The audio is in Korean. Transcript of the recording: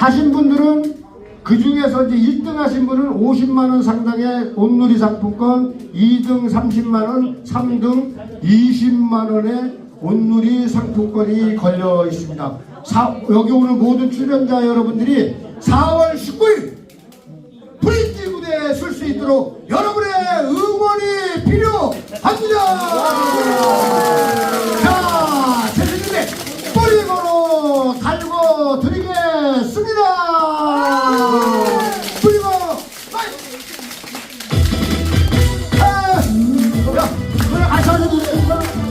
하신 분들은 그 중에서 이제 1등 하신 분은 50만 원 상당의 온누리 상품권, 2등 30만 원, 3등 20만 원의 온누리 상품권이 걸려 있습니다. 사- 여기 오늘 모든 출연자 여러분들이 4월 19일 브릿지 무대에 설 수 있도록 여러분의 응원이 필요합니다. 자, 대표님의 뿌리 번호 달고 드리 좋습니다. 그리고 아, 아, 아, 아, 아, 아, 아,